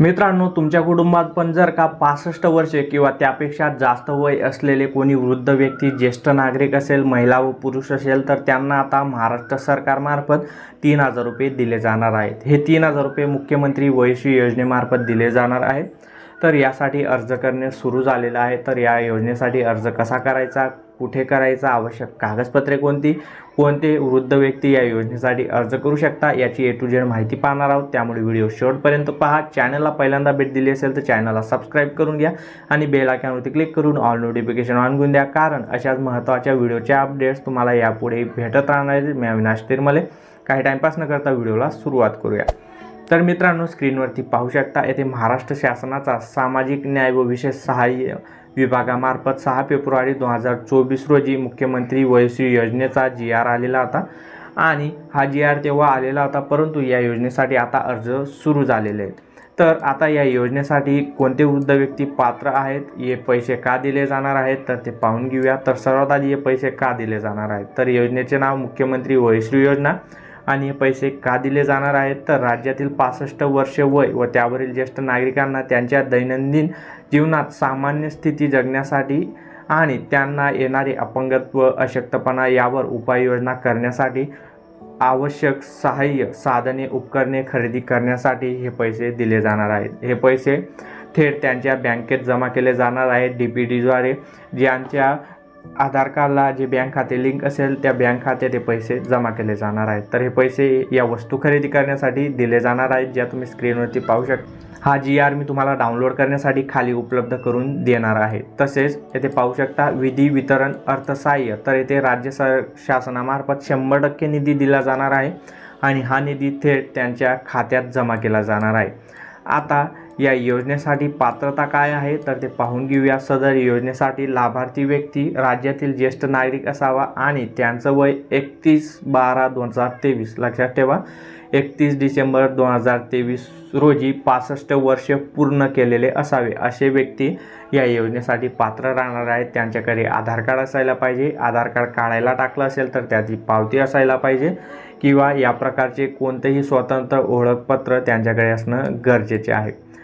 मित्रांनो तुमच्या कुटुंबात पण जर का पासष्ट वर्षे किंवा त्यापेक्षा जास्त वय असलेले कोणी वृद्ध व्यक्ती ज्येष्ठ नागरिक असेल महिला व पुरुष असेल तर त्यांना आता महाराष्ट्र सरकारमार्फत तीन हजार रुपये दिले जाणार आहेत. हे तीन हजार रुपये मुख्यमंत्री वयशी योजनेमार्फत दिले जाणार आहेत. तर यासाठी अर्ज करणे सुरू झालेलं आहे. तर या योजनेसाठी अर्ज कसा करायचा? कुठे करायचा? आवश्यक कागदपत्रे कोणती? कोणते वृद्ध व्यक्ती या योजनेसाठी अर्ज करू शकता? याची ए टू जेड माहिती पाहणार आहोत. त्यामुळे व्हिडिओ शेवटपर्यंत पहा. चॅनलला पहिल्यांदा भेट दिली असेल तर चॅनलला सबस्क्राईब करून घ्या आणि बेल आयकॉनवरती क्लिक करून ऑल नोटिफिकेशन ऑन करून द्या. कारण अशाच महत्त्वाच्या व्हिडिओच्या अपडेट्स तुम्हाला यापुढे भेटत राहणार आहेत. मी अविनाश तिरमले. काही टाईमपास न करता व्हिडिओला सुरुवात करूया. तर मित्रांनो स्क्रीनवरती पाहू शकता येथे महाराष्ट्र शासनाचा सामाजिक न्याय व विशेष सहाय्य विभागामार्फत सहा फेब्रुवारी दोन हजार चोवीस रोजी मुख्यमंत्री वयश्री योजनेचा जी आर आलेला होता आणि हा जी आर तेव्हा आलेला होता परंतु या योजनेसाठी आता अर्ज सुरू झालेले आहेत. तर आता या योजनेसाठी कोणते वृद्ध व्यक्ती पात्र आहेत हे पैसे का दिले जाणार आहेत तर ते पाहून घेऊया. तर सर्वात आधी हे पैसे का दिले जाणार आहेत? तर योजनेचे नाव मुख्यमंत्री वयश्री योजना आणि हे पैसे का दिले जाणार आहेत? तर राज्यातील पासष्ट वर्षे वय व त्यावरील ज्येष्ठ नागरिकांना त्यांच्या दैनंदिन जीवनात सामान्य स्थिती जगण्यासाठी आणि त्यांना येणारे अपंगत्व अशक्तपणा यावर उपाययोजना करण्यासाठी आवश्यक सहाय्य साधने उपकरणे खरेदी करण्यासाठी हे पैसे दिले जाणार आहेत. हे पैसे थेट त्यांच्या बँकेत जमा केले जाणार आहेत. डी पी डीद्वारे ज्यांच्या आधार कार्डला जे बँक खाते लिंक असेल त्या बँक खात्यात हे पैसे जमा केले जाणार आहेत. तर हे पैसे या वस्तू खरेदी करण्यासाठी दिले जाणार आहेत ज्या तुम्ही स्क्रीनवरती पाहू शकता हा जी आर मी तुम्हाला डाउनलोड करण्यासाठी खाली उपलब्ध करून देणार आहे. तसेच येथे पाहू शकता विधी वितरण अर्थसहाय्य. तर येथे राज्य सर शासनामार्फत शंभर टक्के निधी दिला जाणार आहे आणि हा निधी थेट त्यांच्या खात्यात जमा केला जाणार आहे. आता या योजनेसाठी पात्रता काय आहे तर ते पाहून घेऊया. सदर योजनेसाठी लाभार्थी व्यक्ती राज्यातील ज्येष्ठ नागरिक असावा आणि त्यांचं वय एकतीस बारा दोन हजार तेवीस. लक्षात ठेवा एकतीस डिसेंबर दोन हजार तेवीस रोजी पासष्ट वर्ष पूर्ण केलेले असावे असे व्यक्ती या योजनेसाठी पात्र राहणार आहेत. त्यांच्याकडे आधार कार्ड असायला पाहिजे. आधार कार्ड काढायला टाकलं असेल तर त्याची पावती असायला पाहिजे किंवा या प्रकारचे कोणतेही स्वतंत्र ओळखपत्र त्यांच्याकडे असणं गरजेचे आहे.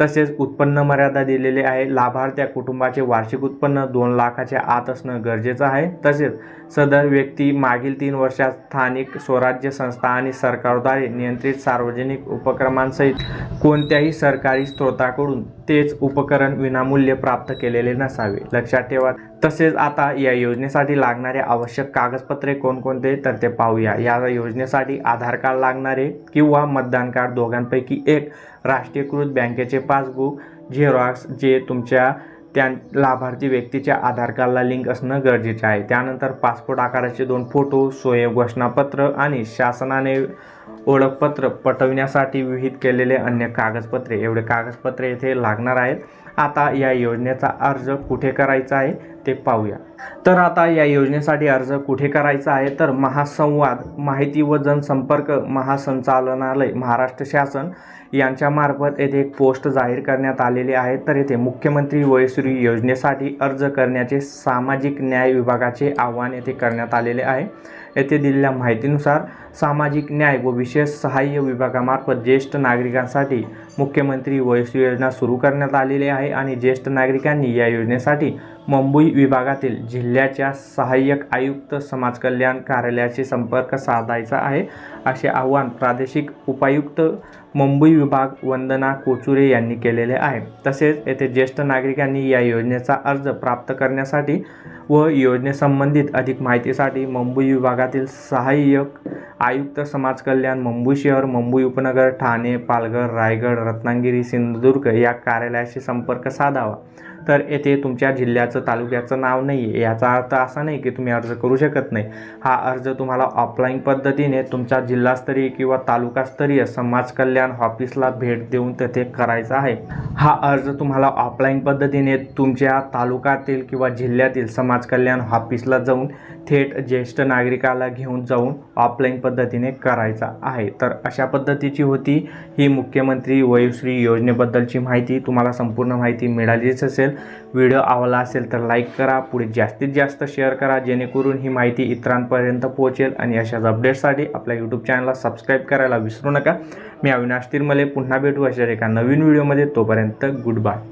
तसेच उत्पन्न मर्यादा दिलेली आहे. लाभार्थ्या कुटुंबाचे वार्षिक उत्पन्न दोन लाखाच्या आत असणं गरजेचं आहे. तसेच सदर व्यक्ती मागील तीन वर्षात स्थानिक स्वराज्य संस्था आणि सरकारद्वारे नियंत्रित सार्वजनिक उपक्रमांसहित कोणत्याही सरकारी स्रोताकडून तेच उपकरण विनामूल्य प्राप्त केलेले नसावे. लक्षात ठेवा. तसेच आता या योजनेसाठी लागणारे आवश्यक कागदपत्रे कोणकोणते? तर ते पाहूया. या योजनेसाठी आधार कार्ड लागणारे किंवा मतदान कार्ड दोघांपैकी एक राष्ट्रीयकृत बँकेचे पासबुक झेरॉक्स जे तुमच्या त्या लाभार्थी व्यक्तीच्या आधार कार्डला लिंक असणं गरजेचे आहे. त्यानंतर पासपोर्ट आकाराचे दोन फोटो सोय घोषणापत्र आणि शासनाने ओळखपत्र पटविण्यासाठी विहित केलेले अन्य कागदपत्रे. एवढे कागदपत्रे येथे लागणार आहेत. आता या योजनेचा अर्ज कुठे करायचा आहे ते पाहूया. तर आता या योजनेसाठी अर्ज कुठे करायचा आहे? तर महासंवाद माहिती व जनसंपर्क महासंचालनालय महाराष्ट्र शासन यांच्यामार्फत येथे एक पोस्ट जाहीर करण्यात आलेली आहे. तर येथे मुख्यमंत्री वयश्री योजनेसाठी अर्ज करण्याचे सामाजिक न्याय विभागाचे आव्हान येथे करण्यात आलेले आहे. येथे दिलेल्या माहितीनुसार सामाजिक न्याय व विशेष सहाय्य विभागामार्फत ज्येष्ठ नागरिकांसाठी मुख्यमंत्री वयश्री योजना सुरू करण्यात आलेली आहे. आणि ज्येष्ठ नागरिकांनी या योजनेसाठी मुंबई विभागातील जिल्ह्याच्या सहाय्यक आयुक्त समाजकल्याण कार्यालयाशी संपर्क साधायचा आहे. असे आवाहन प्रादेशिक उपायुक्त मुंबई विभाग वंदना कोचुरे यांनी केलेले आहे. तसेच येथे ज्येष्ठ नागरिकांनी या योजनेचा अर्ज प्राप्त करण्यासाठी व योजनेसंबंधित अधिक माहितीसाठी मुंबई विभागातील सहाय्यक आयुक्त समाज कल्याण मुंबई शहर मुंबई उपनगर ठाणे पालघर रायगड रत्नागिरी सिंधुदुर्ग या कार्यालयाशी संपर्क साधावा. तर येथे तुमच्या जिल्ह्याचं तालुक्याचं नाव नाही आहे याचा अर्थ असा नाही की तुम्ही अर्ज करू शकत नाही. हा अर्ज तुम्हाला ऑफलाईन पद्धतीने तुमच्या जिल्हास्तरीय किंवा तालुकास्तरीय समाज कल्याण ऑफिसला भेट देऊन तेथे करायचा आहे. हा अर्ज तुम्हाला ऑफलाईन पद्धतीने तुमच्या तालुक्यातील किंवा जिल्ह्यातील समाज कल्याण ऑफिसला जाऊन थेट ज्येष्ठ नागरिकाला घेऊन जाऊन ऑफलाईन पद्धतीने करायचा आहे. तर अशा पद्धतीची होती. ही मुख्यमंत्री वयोश्री योजनेबद्दलची माहिती तुम्हाला संपूर्ण माहिती मिळालीच असेल असेल. व्हिडिओ आवडला असेल तर लाईक करा पुढे जास्तीत जास्त शेअर करा जेणेकरून ही माहिती इतरांपर्यंत पोहोचेल आणि अशाच अपडेट्ससाठी आपल्या यूट्यूब चॅनलला सबस्क्राईब करायला विसरू नका. मी अविनाश तिरमले पुन्हा भेटू अशा एका नवीन व्हिडिओमध्ये तोपर्यंत गुड बाय